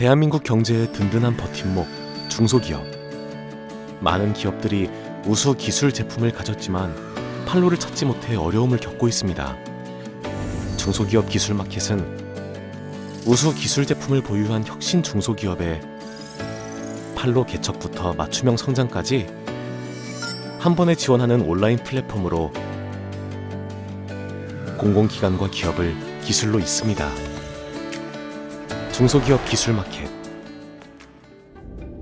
대한민국 경제의 든든한 버팀목 중소기업. 많은 기업들이 우수 기술 제품을 가졌지만 판로를 찾지 못해 어려움을 겪고 있습니다. 중소기업 기술 마켓은 우수 기술 제품을 보유한 혁신 중소기업의 판로 개척부터 맞춤형 성장까지 한 번에 지원하는 온라인 플랫폼으로 공공기관과 기업을 기술로 잇습니다. 중소기업 기술 마켓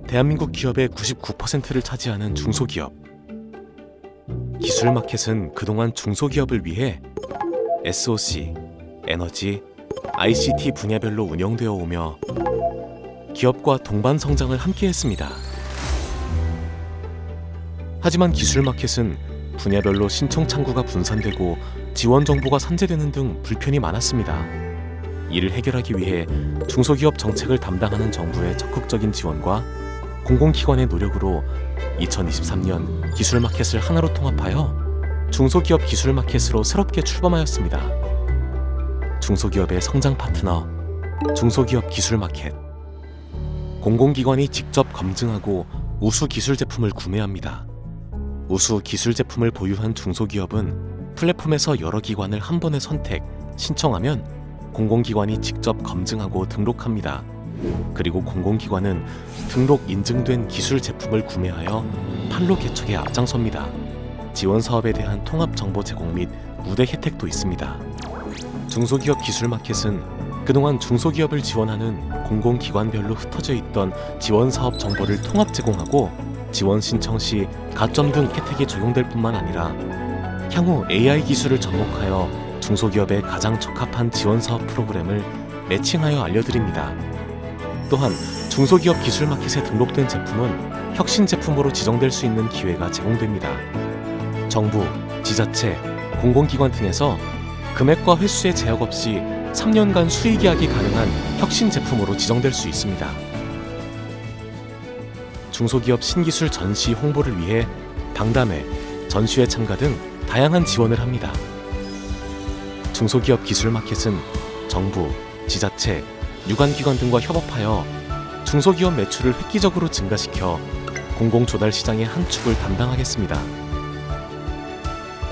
대한민국 기업의 99%를 차지하는 중소기업 기술 마켓은 그동안 중소기업을 위해 SOC, 에너지, ICT 분야별로 운영되어 오며 기업과 동반 성장을 함께 했습니다. 하지만 기술 마켓은 분야별로 신청 창구가 분산되고 지원 정보가 산재되는 등 불편이 많았습니다. 이를 해결하기 위해 중소기업 정책을 담당하는 정부의 적극적인 지원과 공공기관의 노력으로 2023년 기술 마켓을 하나로 통합하여 중소기업 기술 마켓으로 새롭게 출범하였습니다. 중소기업의 성장 파트너 중소기업 기술 마켓 공공기관이 직접 검증하고 우수 기술 제품을 구매합니다. 우수 기술 제품을 보유한 중소기업은 플랫폼에서 여러 기관을 한 번에 선택, 신청하면 공공기관이 직접 검증하고 등록합니다. 그리고 공공기관은 등록 인증된 기술 제품을 구매하여 판로 개척에 앞장섭니다. 지원 사업에 대한 통합 정보 제공 및 우대 혜택도 있습니다. 중소기업 기술 마켓은 그동안 중소기업을 지원하는 공공기관별로 흩어져 있던 지원 사업 정보를 통합 제공하고 지원 신청 시 가점 등 혜택이 적용될 뿐만 아니라 향후 AI 기술을 접목하여 중소기업에 가장 적합한 지원 사업 프로그램을 매칭하여 알려드립니다. 또한 중소기업 기술 마켓에 등록된 제품은 혁신 제품으로 지정될 수 있는 기회가 제공됩니다. 정부, 지자체, 공공기관 등에서 금액과 횟수의 제약 없이 3년간 수익 이하기 가능한 혁신 제품으로 지정될 수 있습니다. 중소기업 신기술 전시 홍보를 위해 당담회, 전시회 참가 등 다양한 지원을 합니다. 중소기업 기술 마켓은 정부, 지자체, 유관기관 등과 협업하여 중소기업 매출을 획기적으로 증가시켜 공공 조달 시장의 한 축을 담당하겠습니다.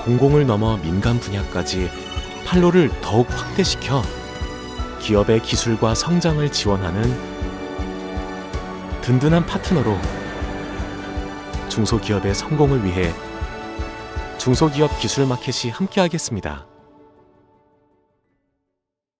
공공을 넘어 민간 분야까지 판로를 더욱 확대시켜 기업의 기술과 성장을 지원하는 든든한 파트너로 중소기업의 성공을 위해 중소기업 기술 마켓이 함께하겠습니다.